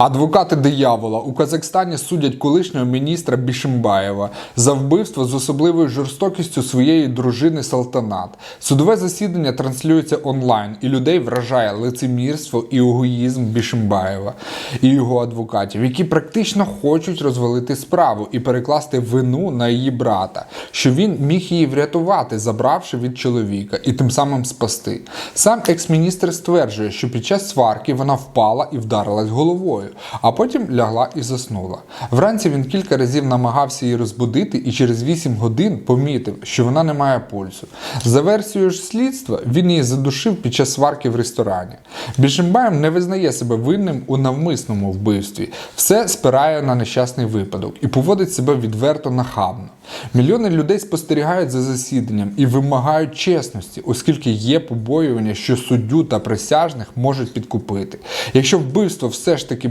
Адвокати диявола у Казахстані судять колишнього міністра Бішимбаєва за вбивство з особливою жорстокістю своєї дружини Салтанат. Судове засідання транслюється онлайн, і людей вражає лицемірство і егоїзм Бішимбаєва і його адвокатів, які практично хочуть розвалити справу і перекласти вину на її брата, що він міг її врятувати, забравши від чоловіка і тим самим спасти. Сам екс-міністр стверджує, що під час сварки вона впала і вдарилась головою, а потім лягла і заснула. Вранці він кілька разів намагався її розбудити і через 8 годин помітив, що вона не має пульсу. За версією ж слідства, він її задушив під час сварки в ресторані. Бішимбаєв не визнає себе винним у навмисному вбивстві. Все спирає на нещасний випадок і поводить себе відверто нахабно. Мільйони людей спостерігають за засіданням і вимагають чесності, оскільки є побоювання, що суддю та присяжних можуть підкупити. Якщо вбивство все ж таки